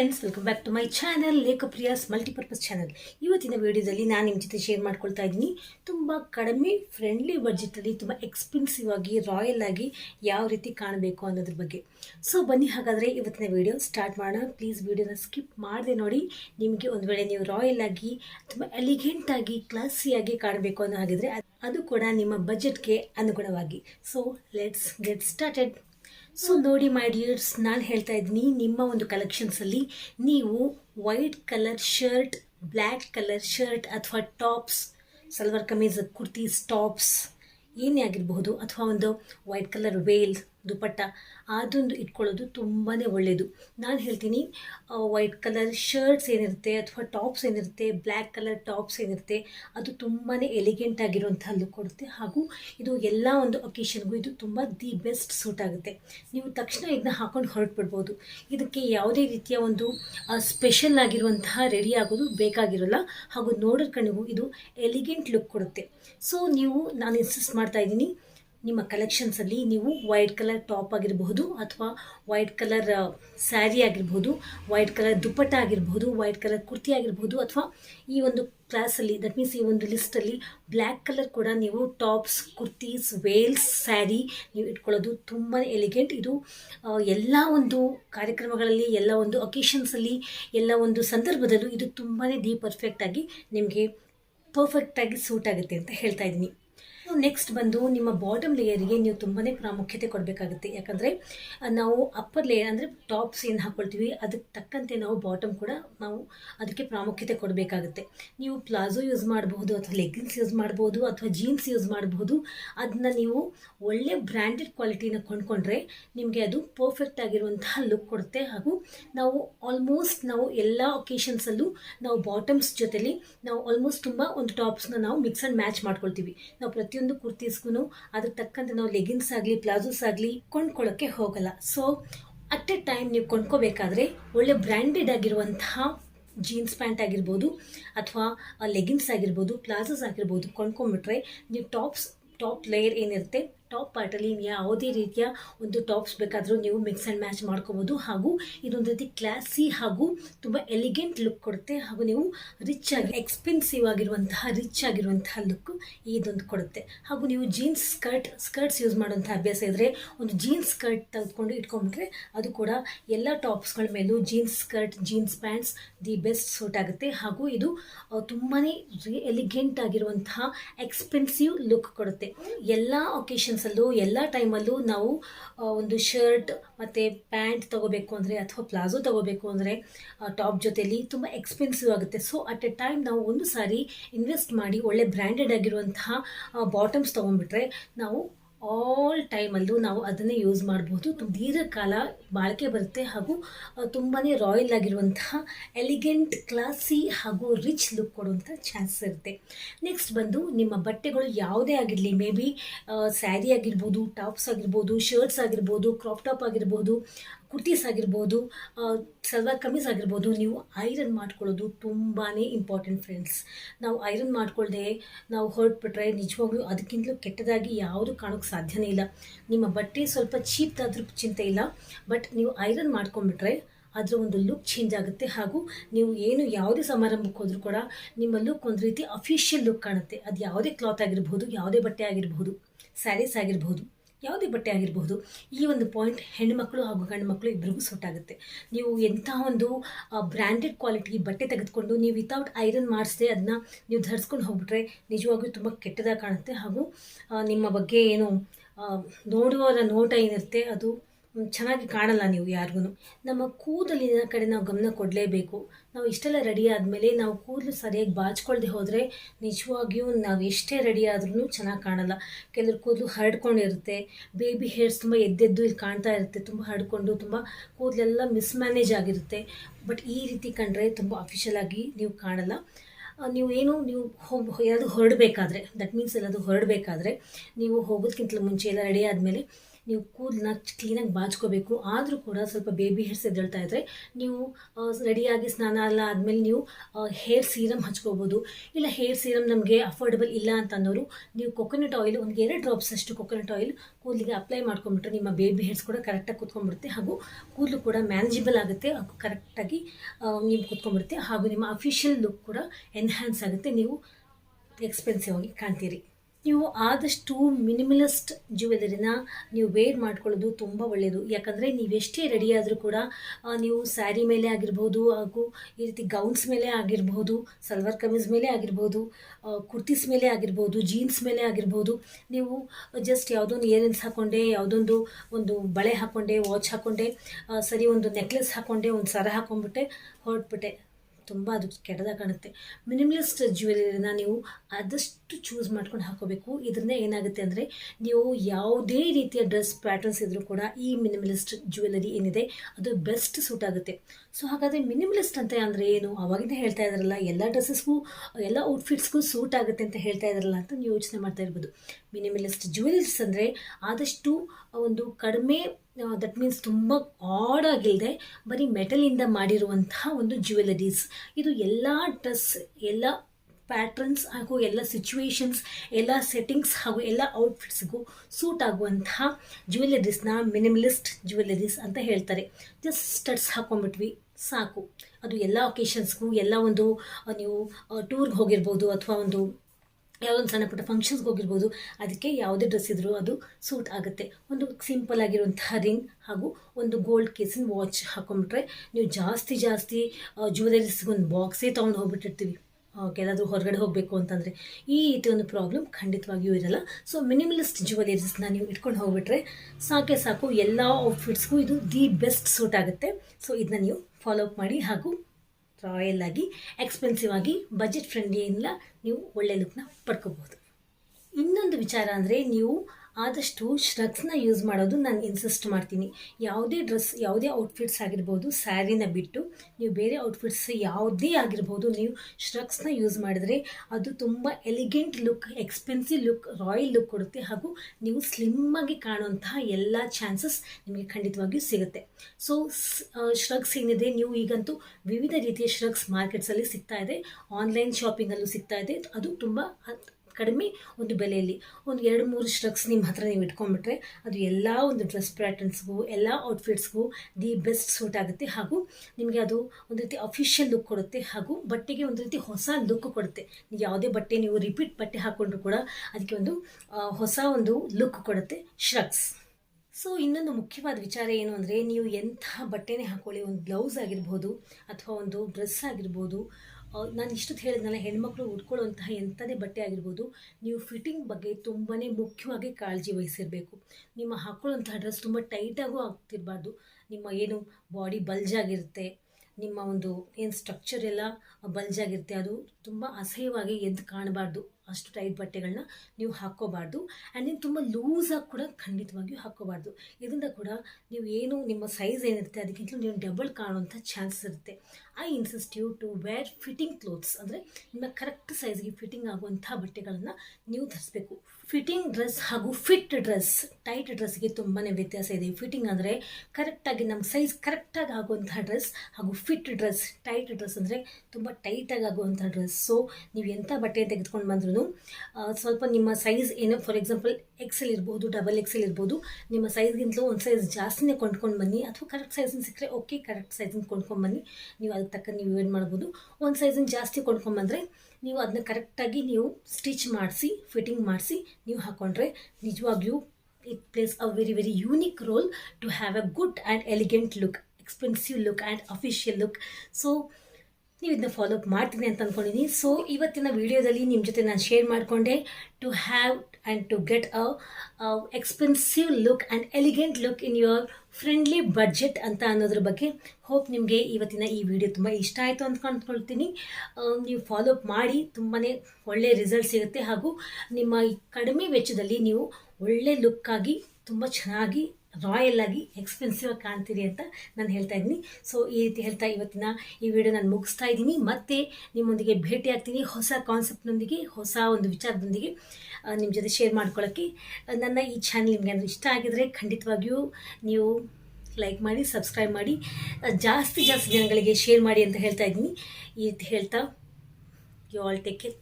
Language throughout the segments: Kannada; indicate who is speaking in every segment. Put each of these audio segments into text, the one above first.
Speaker 1: Friends welcome back to my channel Lekhapriyas multipurpose channel ಇವತ್ತಿನ ವಿಡಿಯೋದಲ್ಲಿ ನಾನು ನಿಮ್ಮ ಜೊತೆ ಶೇರ್ ಮಾಡ್ಕೊಳ್ತಾ ಇದ್ದೀನಿ. ತುಂಬ ಕಡಿಮೆ ಫ್ರೆಂಡ್ಲಿ ಬಡ್ಜೆಟಲ್ಲಿ ತುಂಬ ಎಕ್ಸ್ಪೆನ್ಸಿವ್ ಆಗಿ ರಾಯಲ್ ಆಗಿ ಯಾವ ರೀತಿ ಕಾಣಬೇಕು ಅನ್ನೋದ್ರ ಬಗ್ಗೆ. ಸೊ ಬನ್ನಿ ಹಾಗಾದರೆ ಇವತ್ತಿನ ವಿಡಿಯೋ ಸ್ಟಾರ್ಟ್ ಮಾಡೋಣ. ಪ್ಲೀಸ್ ವಿಡಿಯೋನ ಸ್ಕಿಪ್ ಮಾಡದೆ ನೋಡಿ. ನಿಮಗೆ ಒಂದು ವೇಳೆ ನೀವು ರಾಯಲ್ ಆಗಿ, ತುಂಬ ಎಲಿಗೆಂಟ್ ಆಗಿ ಕ್ಲಾಸಿಯಾಗಿ ಕಾಣಬೇಕು ಅನ್ನೋ ಹಾಗಿದ್ರೆ, ಅದು ಕೂಡ ನಿಮ್ಮ ಬಜೆಟ್ಗೆ ಅನುಗುಣವಾಗಿ. So let's get started so ನೋಡಿ ಮೈ ಡಿಯರ್ಸ್ ನಾನು ಹೇಳ್ತಾ ಇದ್ದೀನಿ, ನಿಮ್ಮ ಒಂದು ಕಲೆಕ್ಷನ್ಸಲ್ಲಿ ನೀವು white colour shirt black colour shirt ಅಥವಾ ಟಾಪ್ಸ್ ಸಲ್ವಾರ್ ಕಮೀಸ್ ಕುರ್ತೀಸ್ ಟಾಪ್ಸ್ ಏನೇ ಆಗಿರಬಹುದು, ಅಥವಾ ಒಂದು ವೈಟ್ ಕಲರ್ ವೇಲ್ ದುಪಟ್ಟ. ಅದೊಂದು ಇಟ್ಕೊಳ್ಳೋದು ತುಂಬಾ ಒಳ್ಳೆಯದು ನಾನು ಹೇಳ್ತೀನಿ ವೈಟ್ ಕಲರ್ ಶರ್ಟ್ಸ್ ಏನಿರುತ್ತೆ ಅಥವಾ ಟಾಪ್ಸ್ ಏನಿರುತ್ತೆ ಬ್ಲ್ಯಾಕ್ ಕಲರ್ ಟಾಪ್ಸ್ ಏನಿರುತ್ತೆ, ಅದು ತುಂಬಾ ಎಲಿಗೆಂಟ್ ಆಗಿರುವಂಥ ಲುಕ್ ಕೊಡುತ್ತೆ. ಹಾಗೂ ಇದು ಎಲ್ಲ ಒಂದು ಒಕೇಶನ್ಗೂ ಇದು ತುಂಬ ದಿ ಬೆಸ್ಟ್ ಸೂಟ್ ಆಗುತ್ತೆ. ನೀವು ತಕ್ಷಣ ಇದನ್ನ ಹಾಕೊಂಡು ಹೊರಟ್ಬಿಡ್ಬೋದು. ಇದಕ್ಕೆ ಯಾವುದೇ ರೀತಿಯ ಒಂದು ಸ್ಪೆಷಲ್ ಆಗಿರುವಂತಹ ರೆಡಿ ಆಗೋದು ಬೇಕಾಗಿರೋಲ್ಲ. ಹಾಗೂ ನೋಡೋ ಕಣಿಗೂ ಇದು ಎಲಿಗೆಂಟ್ ಲುಕ್ ಕೊಡುತ್ತೆ. ಸೊ ನೀವು, ನಾನು ಇನ್ಸಿಸ್ಟ್ ಮಾಡ್ತಾ ಇದ್ದೀನಿ ನಿಮ್ಮ ಕಲೆಕ್ಷನ್ಸಲ್ಲಿ ನೀವು ವೈಟ್ ಕಲರ್ ಟಾಪ್ ಆಗಿರಬಹುದು ಅಥವಾ ವೈಟ್ ಕಲರ್ ಸ್ಯಾರಿ ಆಗಿರಬಹುದು ವೈಟ್ ಕಲರ್ ದುಪ್ಪಟ್ಟ ಆಗಿರ್ಬೋದು ವೈಟ್ ಕಲರ್ ಕುರ್ತಿ ಆಗಿರಬಹುದು ಅಥವಾ ಈ ಒಂದು ಕ್ಲಾಸಲ್ಲಿ ದಟ್ ಮೀನ್ಸ್ ಈ ಒಂದು ಲಿಸ್ಟಲ್ಲಿ ಬ್ಲ್ಯಾಕ್ ಕಲರ್ ಕೂಡ ನೀವು ಟಾಪ್ಸ್ ಕುರ್ತೀಸ್ ವೇಲ್ಸ್ ಸ್ಯಾರಿ ನೀವು ಇಟ್ಕೊಳ್ಳೋದು ತುಂಬ ಎಲಿಗೆಂಟ್ ಇದು ಎಲ್ಲ ಒಂದು ಕಾರ್ಯಕ್ರಮಗಳಲ್ಲಿ, ಎಲ್ಲ ಒಂದು ಒಕೇಶನ್ಸಲ್ಲಿ ಎಲ್ಲ ಒಂದು ಸಂದರ್ಭದಲ್ಲೂ ಇದು ತುಂಬಾ ದಿ ಪರ್ಫೆಕ್ಟಾಗಿ ನಿಮಗೆ ಪರ್ಫೆಕ್ಟಾಗಿ ಸೂಟ್ ಆಗುತ್ತೆ ಅಂತ ಹೇಳ್ತಾ ಇದ್ದೀನಿ. ನೆಕ್ಸ್ಟ್ ಬಂದು ನಿಮ್ಮ ಬಾಟಮ್ ಲೇಯರ್ಗೆ ನೀವು ತುಂಬಾ ಪ್ರಾಮುಖ್ಯತೆ ಕೊಡಬೇಕಾಗುತ್ತೆ. ಯಾಕಂದರೆ ನಾವು ಅಪ್ಪರ್ ಲೇಯರ್ ಅಂದರೆ ಟಾಪ್ಸ್ ಏನು ಹಾಕ್ಕೊಳ್ತೀವಿ ಅದಕ್ಕೆ ತಕ್ಕಂತೆ ನಾವು ಬಾಟಮ್ ಕೂಡ ನಾವು ಅದಕ್ಕೆ ಪ್ರಾಮುಖ್ಯತೆ ಕೊಡಬೇಕಾಗುತ್ತೆ. ನೀವು ಪ್ಲಾಜೋ ಯೂಸ್ ಮಾಡಬಹುದು, ಅಥವಾ ಲೆಗ್ಗಿನ್ಸ್ ಯೂಸ್ ಮಾಡ್ಬೋದು ಅಥವಾ ಜೀನ್ಸ್ ಯೂಸ್ ಮಾಡಬಹುದು. ಅದನ್ನ ನೀವು ಒಳ್ಳೆ ಬ್ರ್ಯಾಂಡೆಡ್ ಕ್ವಾಲಿಟಿನ ಕೊಂಡ್ಕೊಂಡ್ರೆ ನಿಮಗೆ ಅದು ಪರ್ಫೆಕ್ಟ್ ಆಗಿರುವಂತಹ ಲುಕ್ ಕೊಡುತ್ತೆ. ಹಾಗೂ ನಾವು ಆಲ್ಮೋಸ್ಟ್ ನಾವು ಎಲ್ಲ ಒಕೇಶನ್ಸಲ್ಲೂ ನಾವು ಬಾಟಮ್ಸ್ ಜೊತೆಲಿ ನಾವು ಆಲ್ಮೋಸ್ಟ್ ತುಂಬ ಒಂದು ಟಾಪ್ಸ್ನ ನಾವು ಮಿಕ್ಸ್ ಆ್ಯಂಡ್ ಮ್ಯಾಚ್ ಮಾಡ್ಕೊಳ್ತೀವಿ. ನಾವು ಪ್ರತಿಯೊಂದು ಕುರ್ತೀಸ್ಗೂ ಅದ್ರ ತಕ್ಕಂತೆ ನಾವು ಲೆಗಿನ್ಸ್ ಆಗಲಿ ಪ್ಲಾಜೋಸ್ ಆಗಲಿ ಕೊಂಡ್ಕೊಳ್ಳೋಕ್ಕೆ ಹೋಗಲ್ಲ. ಸೊ ಅಟ್ ಎ ಟೈಮ್ ನೀವು ಕೊಂಡ್ಕೋಬೇಕಾದ್ರೆ ಒಳ್ಳೆ ಬ್ರ್ಯಾಂಡೆಡ್ ಆಗಿರುವಂತಹ ಜೀನ್ಸ್ ಪ್ಯಾಂಟ್ ಆಗಿರ್ಬೋದು ಅಥವಾ ಲೆಗಿನ್ಸ್ ಆಗಿರ್ಬೋದು ಪ್ಲಾಜೋಸ್ ಆಗಿರ್ಬೋದು ಕೊಂಡ್ಕೊಂಬಿಟ್ರೆ ನೀವು ಟಾಪ್ಸ್, ಟಾಪ್ ಲೇಯರ್ ಏನಿರುತ್ತೆ ಟಾಪ್ ಪಾರ್ಟಲ್ಲಿ ಯಾವುದೇ ರೀತಿಯ ಒಂದು ಟಾಪ್ಸ್ ಬೇಕಾದರೂ ನೀವು ಮಿಕ್ಸ್ ಆ್ಯಂಡ್ ಮ್ಯಾಚ್ ಮಾಡ್ಕೋಬೋದು. ಹಾಗೂ ಇದೊಂದು ರೀತಿ ಕ್ಲಾಸಿ ಹಾಗೂ ತುಂಬ ಎಲಿಗೆಂಟ್ ಲುಕ್ ಕೊಡುತ್ತೆ. ಹಾಗೂ ನೀವು ರಿಚ್ ಆಗಿ, ಎಕ್ಸ್ಪೆನ್ಸಿವ್ ಆಗಿರುವಂತಹ, ರಿಚ್ ಆಗಿರುವಂತಹ ಲುಕ್ ಇದೊಂದು ಕೊಡುತ್ತೆ. ಹಾಗೂ ನೀವು ಜೀನ್ಸ್, ಸ್ಕರ್ಟ್, ಸ್ಕರ್ಟ್ಸ್ ಯೂಸ್ ಮಾಡುವಂಥ ಅಭ್ಯಾಸ ಇದ್ದರೆ ಒಂದು ಜೀನ್ಸ್, ಸ್ಕರ್ಟ್ ತೆಗೆದುಕೊಂಡು ಇಟ್ಕೊಂಡ್ಬಿಟ್ರೆ ಅದು ಕೂಡ ಎಲ್ಲ ಟಾಪ್ಸ್ಗಳ ಮೇಲೂ jeans, skirt, jeans pants the best suit ಆಗುತ್ತೆ. ಹಾಗೂ ಇದು ತುಂಬಾ ಎಲಿಗೆಂಟ್ ಆಗಿರುವಂತಹ, ಎಕ್ಸ್ಪೆನ್ಸಿವ್ ಲುಕ್ ಕೊಡುತ್ತೆ. ಎಲ್ಲ ಒಕೇಶನ್ಸಲ್ಲೂ ಎಲ್ಲ ಟೈಮಲ್ಲೂ ನಾವು ಒಂದು ಶರ್ಟ್ ಮತ್ತು ಪ್ಯಾಂಟ್ ತಗೋಬೇಕು ಅಂದರೆ ಅಥವಾ ಪ್ಲಾಜೋ ತಗೋಬೇಕು ಅಂದರೆ ಟಾಪ್ ಜೊತೆಯಲ್ಲಿ ತುಂಬ ಎಕ್ಸ್ಪೆನ್ಸಿವ್ ಆಗುತ್ತೆ. ಸೊ ಅಟ್ ಎ ಟೈಮ್ ನಾವು ಒಂದು ಸಾರಿ ಇನ್ವೆಸ್ಟ್ ಮಾಡಿ ಒಳ್ಳೆ ಬ್ರ್ಯಾಂಡೆಡ್ ಆಗಿರುವಂತಹ ಬಾಟಮ್ಸ್ ತೊಗೊಂಡ್ಬಿಟ್ರೆ ನಾವು ಆಲ್ ಟೈಮಲ್ಲೂ ನಾವು ಅದನ್ನೇ ಯೂಸ್ ಮಾಡ್ಬೋದು. ದೀರ್ಘಕಾಲ ಬಾಳಿಕೆ ಬರುತ್ತೆ ಹಾಗೂ ತುಂಬಾ ರಾಯಲ್ ಆಗಿರುವಂತಹ ಎಲಿಗೆಂಟ್ ಕ್ಲಾಸಿ ಹಾಗೂ ರಿಚ್ ಲುಕ್ ಕೊಡುವಂಥ ಚಾನ್ಸ್ ಇರುತ್ತೆ. ನೆಕ್ಸ್ಟ್ ಬಂದು ನಿಮ್ಮ ಬಟ್ಟೆಗಳು ಯಾವುದೇ ಆಗಿರಲಿ ಮೇ ಬಿ ಸ್ಯಾರಿ ಆಗಿರ್ಬೋದು ಟಾಪ್ಸ್ ಆಗಿರ್ಬೋದು ಶರ್ಟ್ಸ್ ಆಗಿರ್ಬೋದು ಕ್ರಾಪ್ ಟಾಪ್ ಆಗಿರ್ಬೋದು ಕುರ್ತೀಸ್ ಆಗಿರ್ಬೋದು ಸಲ್ವಾರ್ ಕಮೀಸ್ ಆಗಿರ್ಬೋದು, ನೀವು ಐರನ್ ಮಾಡ್ಕೊಳ್ಳೋದು ತುಂಬಾ ಇಂಪಾರ್ಟೆಂಟ್ ಫ್ರೆಂಡ್ಸ್ ನಾವು ಐರನ್ ಮಾಡ್ಕೊಳ್ಳದೆ ನಾವು ಹೊರಟ್ಬಿಟ್ರೆ ನಿಜವಾಗ್ಲೂ ಅದಕ್ಕಿಂತಲೂ ಕೆಟ್ಟದಾಗಿ ಯಾವುದು ಕಾಣೋಕ್ಕೆ ಸಾಧ್ಯನೇ ಇಲ್ಲ. ನಿಮ್ಮ ಬಟ್ಟೆ ಸ್ವಲ್ಪ ಚೀಪ್ ಆದ್ರೂ ಚಿಂತೆ ಇಲ್ಲ ಬಟ್ ನೀವು ಐರನ್ ಮಾಡ್ಕೊಂಡ್ಬಿಟ್ರೆ ಅದರ ಒಂದು ಲುಕ್ ಚೇಂಜ್ ಆಗುತ್ತೆ. ಹಾಗೂ ನೀವು ಏನು ಯಾವುದೇ ಸಮಾರಂಭಕ್ಕೆ ಹೋದರೂ ಕೂಡ ನಿಮ್ಮ ಲುಕ್ ಒಂದು ರೀತಿ ಅಫಿಷಿಯಲ್ ಲುಕ್ ಕಾಣುತ್ತೆ. ಅದು ಯಾವುದೇ ಕ್ಲಾತ್ ಆಗಿರ್ಬೋದು, ಯಾವುದೇ ಬಟ್ಟೆ ಆಗಿರ್ಬೋದು ಸ್ಯಾರೀಸ್ ಆಗಿರ್ಬೋದು. ಯಾವುದೇ ಬಟ್ಟೆ ಆಗಿರಬಹುದು, ಈ ಒಂದು ಪಾಯಿಂಟ್ ಹೆಣ್ಣುಮಕ್ಕಳು ಹಾಗೂ ಗಂಡು ಮಕ್ಕಳು ಇಬ್ಬರಿಗೂ ಸೂಟ್ ಆಗುತ್ತೆ ನೀವು ಎಂಥ ಒಂದು ಬ್ರ್ಯಾಂಡೆಡ್ ಕ್ವಾಲಿಟಿ ಬಟ್ಟೆ ತೆಗೆದುಕೊಂಡು ನೀವು ವಿತೌಟ್ ಐರನ್ ಮಾಡಿಸದೆ ಅದನ್ನ ನೀವು ಧರಿಸ್ಕೊಂಡು ಹೋಗ್ಬಿಟ್ರೆ ನಿಜವಾಗ್ಲೂ ತುಂಬ ಕೆಟ್ಟದಾಗಿ ಕಾಣುತ್ತೆ. ಹಾಗೂ ನಿಮ್ಮ ಬಗ್ಗೆ ಏನು ನೋಡುವ ನೋಡುವವರ ನೋಟ ಏನಿರುತ್ತೆ, ಅದು ಚೆನ್ನಾಗಿ ಕಾಣಲ್ಲ ನೀವು ಯಾರಿಗೂ ನಮ್ಮ ಕೂದಲಿನ ಕಡೆ ನಾವು ಗಮನ ಕೊಡಲೇಬೇಕು. ನಾವು ಇಷ್ಟೆಲ್ಲ ರೆಡಿ ಆದಮೇಲೆ ನಾವು ಕೂದಲು ಸರಿಯಾಗಿ ಬಾಚ್ಕೊಳ್ದೆ ಹೋದರೆ ನಿಜವಾಗಿಯೂ ನಾವು ಎಷ್ಟೇ ರೆಡಿ ಆದ್ರೂ ಚೆನ್ನಾಗಿ ಕಾಣಲ್ಲ. ಕೆಲವ್ರ ಕೂದಲು ಹರಡ್ಕೊಂಡಿರುತ್ತೆ ಬೇಬಿ ಹೇರ್ಸ್ ತುಂಬ ಎದ್ದೆದ್ದು ಇಲ್ಲಿ ಕಾಣ್ತಾ ಇರುತ್ತೆ, ತುಂಬ ಹರಡ್ಕೊಂಡು ತುಂಬ ಕೂದಲೆಲ್ಲ ಮಿಸ್ಮ್ಯಾನೇಜ್ ಆಗಿರುತ್ತೆ. ಬಟ್ ಈ ರೀತಿ ಕಂಡ್ರೆ ತುಂಬ ಆಗಿ ನೀವು ಕಾಣಲ್ಲ. ನೀವು ಏನು, ನೀವು ಹೋಗಿ ಯಾವುದು ಹೊರಡಬೇಕಾದ್ರೆ ದಟ್ ಮೀನ್ಸ್ ಎಲ್ಲದು ಹೊರಡಬೇಕಾದ್ರೆ, ನೀವು ಹೋಗೋದಕ್ಕಿಂತಲೂ ಮುಂಚೆ ಎಲ್ಲ ರೆಡಿ ಆದಮೇಲೆ ನೀವು ಕೂದಲನ್ನ ಕ್ಲೀನಾಗಿ ಬಾಚ್ಕೋಬೇಕು. ಆದರೂ ಕೂಡ ಸ್ವಲ್ಪ ಬೇಬಿ ಹೇರ್ಸ್ ಎದ್ದೇಳ್ತಾ ಇದ್ದರೆ ನೀವು ರೆಡಿಯಾಗಿ ಸ್ನಾನ ಎಲ್ಲ ಆದಮೇಲೆ ನೀವು ಹೇರ್ ಸೀರಮ್ ಹಚ್ಕೋಬೋದು. ಇಲ್ಲ ಹೇರ್ ಸೀರಮ್ ನಮಗೆ ಅಫೋರ್ಡಬಲ್ ಇಲ್ಲ ಅಂತ ಅನ್ನೋರು, ನೀವು ಕೊಕೊನಟ್ ಆಯಿಲ್ ಒಂದು ಎರಡು ಡ್ರಾಪ್ಸ್ ಅಷ್ಟು ಕೊಕೊನಟ್ ಆಯಿಲ್ ಕೂದಲಿಗೆ ಅಪ್ಲೈ ಮಾಡ್ಕೊಂಬಿಟ್ರೆ ನಿಮ್ಮ ಬೇಬಿ ಹೇರ್ಸ್ ಕೂಡ ಕರೆಕ್ಟಾಗಿ ಕೂತ್ಕೊಂಡ್ಬಿಡುತ್ತೆ. ಹಾಗೂ ಕೂದಲು ಕೂಡ ಮ್ಯಾನೇಜಬಲ್ ಆಗುತ್ತೆ. ಹಾಗೂ ಕರೆಕ್ಟಾಗಿ ನೀವು ಕೂತ್ಕೊಂಡ್ಬಿಡುತ್ತೆ. ಹಾಗೂ ನಿಮ್ಮ ಅಫಿಷಿಯಲ್ ಲುಕ್ ಕೂಡ ಎನ್ಹ್ಯಾನ್ಸ್ ಆಗುತ್ತೆ. ನೀವು ಎಕ್ಸ್ಪೆನ್ಸಿವ್ ಆಗಿ ಕಾಣ್ತೀರಿ. ನೀವು ಆದಷ್ಟು ಮಿನಿಮಲಿಸ್ಟ್ ಜ್ಯುವೆಲರಿನ ನೀವು ವೇರ್ ಮಾಡ್ಕೊಳ್ಳೋದು ತುಂಬ ಒಳ್ಳೆಯದು ಯಾಕಂದರೆ ನೀವೆಷ್ಟೇ ರೆಡಿ ಆದರೂ ಕೂಡ ನೀವು ಸ್ಯಾರಿ ಮೇಲೆ ಆಗಿರ್ಬೋದು ಹಾಗೂ ಈ ರೀತಿ ಗೌನ್ಸ್ ಮೇಲೆ ಆಗಿರ್ಬೋದು ಸಲ್ವಾರ್ ಕಮೀಸ್ ಮೇಲೆ ಆಗಿರ್ಬೋದು ಕುರ್ತೀಸ್ ಮೇಲೆ ಆಗಿರ್ಬೋದು ಜೀನ್ಸ್ ಮೇಲೆ ಆಗಿರ್ಬೋದು, ನೀವು ಜಸ್ಟ್ ಯಾವುದೊಂದು ಇಯರಿಂಗ್ಸ್ ಹಾಕ್ಕೊಂಡೆ ಯಾವುದೊಂದು ಒಂದು ಬಳೆ ಹಾಕ್ಕೊಂಡೆ ವಾಚ್ ಹಾಕ್ಕೊಂಡೆ ಸರಿ ಒಂದು ನೆಕ್ಲೆಸ್ ಹಾಕ್ಕೊಂಡೆ ಒಂದು ಸರ ಹಾಕ್ಕೊಂಡ್ಬಿಟ್ಟೆ ಹೊರಟ್ಬಿಟ್ಟೆ. ತುಂಬ ಅದು ಕೆಟ್ಟದಾಗ ಕಾಣುತ್ತೆ. ಮಿನಿಮಲಿಸ್ಟ್ ಜ್ಯುವೆಲರಿನ ನೀವು ಆದಷ್ಟು ಚೂಸ್ ಮಾಡ್ಕೊಂಡು ಹಾಕೋಬೇಕು. ಇದರಿಂದ ಏನಾಗುತ್ತೆ ಅಂದರೆ ನೀವು ಯಾವುದೇ ರೀತಿಯ ಡ್ರೆಸ್ ಪ್ಯಾಟರ್ನ್ಸ್ ಇದ್ದರೂ ಕೂಡ ಈ ಮಿನಿಮಲಿಸ್ಟ್ ಜ್ಯುವೆಲರಿ ಏನಿದೆ, ಅದು ಬೆಸ್ಟ್ ಸೂಟ್ ಆಗುತ್ತೆ. ಸೊ ಹಾಗಾದರೆ ಮಿನಿಮಲಿಸ್ಟ್ ಅಂತ ಅಂದರೆ ಏನು? ಅವಾಗಿಂದ ಹೇಳ್ತಾ ಇದ್ರಲ್ಲ, ಎಲ್ಲ ಡ್ರೆಸ್ಸಸ್ಗೂ ಎಲ್ಲ ಔಟ್ಫಿಟ್ಸ್ಗೂ ಸೂಟ್ ಆಗುತ್ತೆ ಅಂತ ಹೇಳ್ತಾ ಇದ್ದಾರಲ್ಲ ಅಂತ ನೀವು ಯೋಚನೆ ಮಾಡ್ತಾ ಇರ್ಬೋದು. ಮಿನಿಮಲಿಸ್ಟ್ ಜ್ಯುವೆಲರ್ಸ್ ಅಂದರೆ ಆದಷ್ಟು ಒಂದು ಕಡಿಮೆ ದಟ್ ಮೀನ್ಸ್ ತುಂಬ ಆಡಾಗಿಲ್ಲದೆ ಬರೀ ಮೆಟಲಿಂದ ಮಾಡಿರುವಂತಹ ಒಂದು ಜ್ಯುವೆಲರೀಸ್ ಇದು ಎಲ್ಲ ಡ್ರೆಸ್ ಎಲ್ಲ ಪ್ಯಾಟ್ರನ್ಸ್ ಹಾಗೂ ಎಲ್ಲ ಸಿಚುವೇಶನ್ಸ್ ಎಲ್ಲ ಸೆಟ್ಟಿಂಗ್ಸ್ ಹಾಗೂ ಎಲ್ಲ ಔಟ್ಫಿಟ್ಸ್ಗೂ ಸೂಟ್ ಆಗುವಂತಹ ಜ್ಯುವೆಲರೀಸ್ನ ಮಿನಿಮಲಿಸ್ಟ್ ಜ್ಯುವೆಲರೀಸ್ ಅಂತ ಹೇಳ್ತಾರೆ. ಜಸ್ಟ್ ಸ್ಟಡ್ಸ್ ಹಾಕೊಂಡ್ಬಿಟ್ವಿ, ಸಾಕು. ಅದು ಎಲ್ಲ ಒಕೇಶನ್ಸ್ಗೂ ಎಲ್ಲ ಒಂದು ನೀವು ಟೂರ್ಗೆ ಹೋಗಿರ್ಬೋದು ಅಥವಾ ಒಂದು ಯಾವುದೊಂದು ಸಣ್ಣ ಪುಟ್ಟ ಫಂಕ್ಷನ್ಸ್ಗೆ ಹೋಗಿರ್ಬೋದು. ಅದಕ್ಕೆ ಯಾವುದೇ ಡ್ರೆಸ್ ಇದ್ರೂ ಅದು ಸೂಟ್ ಆಗುತ್ತೆ. ಒಂದು ಸಿಂಪಲ್ ಆಗಿರುವಂತಹ ರಿಂಗ್ ಹಾಗೂ ಒಂದು ಗೋಲ್ಡ್ ಕೇಸಿನ ವಾಚ್ ಹಾಕೊಂಡ್ಬಿಟ್ರೆ ನೀವು ಜಾಸ್ತಿ ಜಾಸ್ತಿ ಜ್ಯುವೆಲರೀಸ್ಗೆ ಒಂದು ಬಾಕ್ಸೇ ತೊಗೊಂಡು ಹೋಗ್ಬಿಟ್ಟಿರ್ತೀವಿ. ಕೆಲಾದರೂ ಹೊರಗಡೆ ಹೋಗಬೇಕು ಅಂತಂದರೆ ಈ ರೀತಿ ಒಂದು ಪ್ರಾಬ್ಲಮ್ ಖಂಡಿತವಾಗಿಯೂ ಇರಲ್ಲ. ಸೊ ಮಿನಿಮಲಿಸ್ಟ್ ಜ್ಯುವೆಲರೀಸ್ನ ನೀವು ಇಟ್ಕೊಂಡು ಹೋಗ್ಬಿಟ್ರೆ ಸಾಕೆ ಸಾಕು ಎಲ್ಲ ಔಟ್ಫಿಟ್ಸ್ಗೂ ಇದು ದಿ ಬೆಸ್ಟ್ ಸೂಟ್ ಆಗುತ್ತೆ. ಸೊ ಇದನ್ನ ನೀವು ಫಾಲೋ ಅಪ್ ಮಾಡಿ ಹಾಗೂ ರಾಯಲ್ ಆಗಿ ಎಕ್ಸ್ಪೆನ್ಸಿವ್ ಆಗಿ ಬಜೆಟ್ ಫ್ರೆಂಡ್ಲಿ ಎಲ್ಲ ನೀವು ಒಳ್ಳೆ ಲುಕ್ನ ಪಡ್ಕೋಬೋದು ಇನ್ನೊಂದು ವಿಚಾರ ಅಂದರೆ ನೀವು ಆದಷ್ಟು ಶ್ರಗ್ಸ್ನ ಯೂಸ್ ಮಾಡೋದು ನಾನು ಇನ್ಸಿಸ್ಟ್ ಮಾಡ್ತೀನಿ. ಯಾವುದೇ ಡ್ರೆಸ್ ಯಾವುದೇ ಔಟ್ಫಿಟ್ಸ್ ಆಗಿರ್ಬೋದು ಸ್ಯಾರಿನ ಬಿಟ್ಟು ನೀವು ಬೇರೆ ಔಟ್ಫಿಟ್ಸ್ ಯಾವುದೇ ಆಗಿರ್ಬೋದು, ನೀವು ಶ್ರಗ್ಸ್ನ ಯೂಸ್ ಮಾಡಿದರೆ ಅದು ತುಂಬ elegant look expensive look royal look ಕೊಡುತ್ತೆ ಹಾಗೂ ನೀವು ಸ್ಲಿಮ್ಮಾಗಿ ಕಾಣುವಂತಹ ಎಲ್ಲ ಚಾನ್ಸಸ್ ನಿಮಗೆ ಖಂಡಿತವಾಗಿಯೂ ಸಿಗುತ್ತೆ. ಸೊ ಶ್ರಗ್ಸ್ ಏನಿದೆ, ನೀವು ಈಗಂತೂ ವಿವಿಧ ರೀತಿಯ ಶ್ರಗ್ಸ್ ಮಾರ್ಕೆಟ್ಸಲ್ಲಿ ಸಿಗ್ತಾ ಇದೆ. ಆನ್ಲೈನ್ ಶಾಪಿಂಗಲ್ಲೂ ಸಿಗ್ತಾ ಇದೆ. ಅದು ತುಂಬ ಕಡಿಮೆ ಒಂದು ಬೆಲೆಯಲ್ಲಿ. ಒಂದು ಎರಡು ಮೂರು ಸ್ಟ್ರಕ್ಸ್ ನಿಮ್ಮ ಹತ್ರ ನೀವು ಇಟ್ಕೊಂಡ್ಬಿಟ್ರೆ ಅದು ಎಲ್ಲ ಒಂದು ಡ್ರೆಸ್ ಪ್ಯಾಟರ್ನ್ಸ್ಗೂ ಎಲ್ಲ ಔಟ್ಫಿಟ್ಸ್ಗೂ ದಿ ಬೆಸ್ಟ್ ಸೂಟ್ ಆಗುತ್ತೆ. ಹಾಗೂ ನಿಮಗೆ ಅದು ಒಂದು ರೀತಿ ಅಫಿಷಿಯಲ್ ಲುಕ್ ಕೊಡುತ್ತೆ. ಹಾಗೂ ಬಟ್ಟೆಗೆ ಒಂದು ರೀತಿ ಹೊಸ ಲುಕ್ ಕೊಡುತ್ತೆ. ನೀವು ಯಾವುದೇ ಬಟ್ಟೆ ನೀವು ರಿಪೀಟ್ ಬಟ್ಟೆ ಹಾಕ್ಕೊಂಡ್ರು ಕೂಡ ಅದಕ್ಕೆ ಒಂದು ಹೊಸ ಒಂದು ಲುಕ್ ಕೊಡುತ್ತೆ ಶ್ರಕ್ಸ್ ಸೊ ಇನ್ನೊಂದು ಮುಖ್ಯವಾದ ವಿಚಾರ ಏನು ಅಂದರೆ ನೀವು ಎಂಥ ಬಟ್ಟೆನೇ ಹಾಕೊಳ್ಳಿ, ಒಂದು ಬ್ಲೌಸ್ ಆಗಿರ್ಬೋದು ಅಥವಾ ಒಂದು ಡ್ರೆಸ್ ಆಗಿರ್ಬೋದು ನಾನು ಇಷ್ಟೊತ್ತು ಹೇಳಿದ್ನಲ್ಲ, ಹೆಣ್ಮಕ್ಳು ಉಟ್ಕೊಳ್ಳುವಂತಹ ಎಂಥದೇ ಬಟ್ಟೆ ಆಗಿರ್ಬೋದು, ನೀವು ಫಿಟ್ಟಿಂಗ್ ಬಗ್ಗೆ ತುಂಬಾ ಮುಖ್ಯವಾಗಿ ಕಾಳಜಿ ವಹಿಸಿರಬೇಕು. ನಿಮ್ಮ ಹಾಕ್ಕೊಳ್ಳುವಂಥ ಡ್ರೆಸ್ ತುಂಬ ಟೈಟಾಗೂ ಆಗ್ತಿರಬಾರ್ದು. ನಿಮ್ಮ ಏನು ಬಾಡಿ ಬಲ್ಜ್ ಆಗಿರುತ್ತೆ, ನಿಮ್ಮ ಒಂದು ಏನು ಸ್ಟ್ರಕ್ಚರ್ ಎಲ್ಲ ಬಲ್ಜ್ ಆಗಿರುತ್ತೆ, ಅದು ತುಂಬ ಅಸಹ್ಯವಾಗಿ ಎದ್ದು ಕಾಣಬಾರ್ದು. ಅಷ್ಟು ಟೈಟ್ ಬಟ್ಟೆಗಳನ್ನ ನೀವು ಹಾಕ್ಕೋಬಾರ್ದು. ಆ್ಯಂಡ್ ನೀವು ತುಂಬ ಲೂಸಾಗಿ ಕೂಡ ಖಂಡಿತವಾಗಿಯೂ ಹಾಕ್ಕೋಬಾರ್ದು. ಇದರಿಂದ ಕೂಡ ನೀವು ಏನು, ನಿಮ್ಮ ಸೈಜ್ ಏನಿರುತ್ತೆ, ಅದಕ್ಕಿಂತಲೂ ನೀವು ಡಬಲ್ ಕಾಣುವಂಥ ಚಾನ್ಸಸ್ ಇರುತ್ತೆ. I insist you to wear fitting clothes ಅಂದರೆ ನಿಮ್ಮ ಕರೆಕ್ಟ್ ಸೈಜ್ಗೆ ಫಿಟ್ಟಿಂಗ್ ಆಗುವಂಥ ಬಟ್ಟೆಗಳನ್ನು ನೀವು ಧರಿಸಬೇಕು. ಫಿಟ್ಟಿಂಗ್ ಡ್ರೆಸ್ ಹಾಗೂ ಫಿಟ್ ಡ್ರೆಸ್ ಟೈಟ್ ಡ್ರೆಸ್ಗೆ ತುಂಬಾ ವ್ಯತ್ಯಾಸ ಇದೆ. ಫಿಟ್ಟಿಂಗ್ ಅಂದರೆ ಕರೆಕ್ಟಾಗಿ ನಮ್ಮ ಸೈಜ್ ಕರೆಕ್ಟಾಗಿ ಆಗುವಂಥ ಡ್ರೆಸ್ ಹಾಗೂ ಫಿಟ್ ಡ್ರೆಸ್ ಟೈಟ್ ಡ್ರೆಸ್ ಅಂದರೆ ತುಂಬ ಟೈಟಾಗಿ ಆಗುವಂಥ ಡ್ರೆಸ್ ಸೊ ನೀವು ಎಂಥ ಬಟ್ಟೆ ತೆಗೆದುಕೊಂಡು ಬಂದ್ರೂ ಸ್ವಲ್ಪ ನಿಮ್ಮ ಸೈಜ್ ಏನು ಫಾರ್ ಎಕ್ಸಾಂಪಲ್ ಎಕ್ಸೆಲ್ ಇರ್ಬೋದು ಡಬಲ್ ಎಕ್ಸೆಲ್ ಇರ್ಬೋದು, ನಿಮ್ಮ ಸೈಜ್ಗಿಂತಲೂ ಒಂದು ಸೈಜ್ ಜಾಸ್ತಿನೇ ಕೊಂಡ್ಕೊಂಡು ಬನ್ನಿ. ಅಥವಾ ಕರೆಕ್ಟ್ ಸೈಜಿನ ಸಿಕ್ಕರೆ ಓಕೆ ಕರೆಕ್ಟ್ ಸೈಜಿನ ಕೊಂಡ್ಕೊಂಡು ಬನ್ನಿ. ನೀವು ತಕ್ಕ ನೀವು ಏನು ಮಾಡ್ಬೋದು, ಒಂದು ಸೈಜನ್ನು ಜಾಸ್ತಿ ಕೊಂಡ್ಕೊಂಬಂದರೆ ನೀವು ಅದನ್ನ ಕರೆಕ್ಟಾಗಿ ನೀವು ಸ್ಟಿಚ್ ಮಾಡಿಸಿ ಫಿಟ್ಟಿಂಗ್ ಮಾಡಿಸಿ ನೀವು ಹಾಕ್ಕೊಂಡ್ರೆ ನಿಜವಾಗ್ಲೂ it place a very very unique role to have a good and elegant look expensive look and official look so ನೀವು ಇದನ್ನ ಫಾಲೋ ಅಪ್ ಮಾಡ್ತೀನಿ ಅಂತ ಅಂದ್ಕೊಂಡಿದ್ದೀನಿ ಸೊ ಇವತ್ತಿನ ವೀಡಿಯೋದಲ್ಲಿ ನಿಮ್ಮ ಜೊತೆ ನಾನು ಶೇರ್ ಮಾಡಿಕೊಂಡೆ. To have and to get a expensive look and elegant look in your friendly budget ಅಂತ ಅನ್ನೋದ್ರ ಬಗ್ಗೆ ಹೋಪ್ ನಿಮಗೆ ಇವತ್ತಿನ ಈ ವಿಡಿಯೋ ತುಂಬ ಇಷ್ಟ ಆಯಿತು ಅಂತ ಅಂದ್ಕೊಳ್ತೀನಿ ನೀವು ಫಾಲೋ ಅಪ್ ಮಾಡಿ ತುಂಬಾ ಒಳ್ಳೆಯ ರಿಸಲ್ಟ್ ಸಿಗುತ್ತೆ ಹಾಗೂ ನಿಮ್ಮ ಕಡಿಮೆ ವೆಚ್ಚದಲ್ಲಿ ನೀವು ಒಳ್ಳೆ ಲುಕ್ಕಾಗಿ ತುಂಬ ಚೆನ್ನಾಗಿ ರಾಯಲ್ ಆಗಿ ಎಕ್ಸ್ಪೆನ್ಸಿವ್ ಆಗಿ ಕಾಣ್ತೀರಿ ಅಂತ ನಾನು ಹೇಳ್ತಾ ಇದ್ದೀನಿ. ಸೊ ಈ ರೀತಿ ಹೇಳ್ತಾ ಇವತ್ತಿನ ಈ ವಿಡಿಯೋ ನಾನು ಮುಗಿಸ್ತಾ ಇದ್ದೀನಿ. ಮತ್ತೆ ನಿಮ್ಮೊಂದಿಗೆ ಭೇಟಿ ಆಗ್ತೀನಿ ಹೊಸ ಕಾನ್ಸೆಪ್ಟ್ನೊಂದಿಗೆ ಹೊಸ ಒಂದು ವಿಚಾರದೊಂದಿಗೆ ನಿಮ್ಮ ಜೊತೆ ಶೇರ್ ಮಾಡ್ಕೊಳ್ಳೋಕ್ಕೆ ನನ್ನ ಈ ಚಾನಲ್ ನಿಮಗೆ ಇಷ್ಟ ಆಗಿದರೆ ಖಂಡಿತವಾಗಿಯೂ ನೀವು ಲೈಕ್ ಮಾಡಿ ಸಬ್ಸ್ಕ್ರೈಬ್ ಮಾಡಿ ಜಾಸ್ತಿ ಜಾಸ್ತಿ ಜನಗಳಿಗೆ ಶೇರ್ ಮಾಡಿ ಅಂತ ಹೇಳ್ತಾ ಇದ್ದೀನಿ. ಈ ರೀತಿ ಹೇಳ್ತಾ you all take care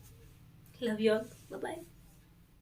Speaker 1: love you all bye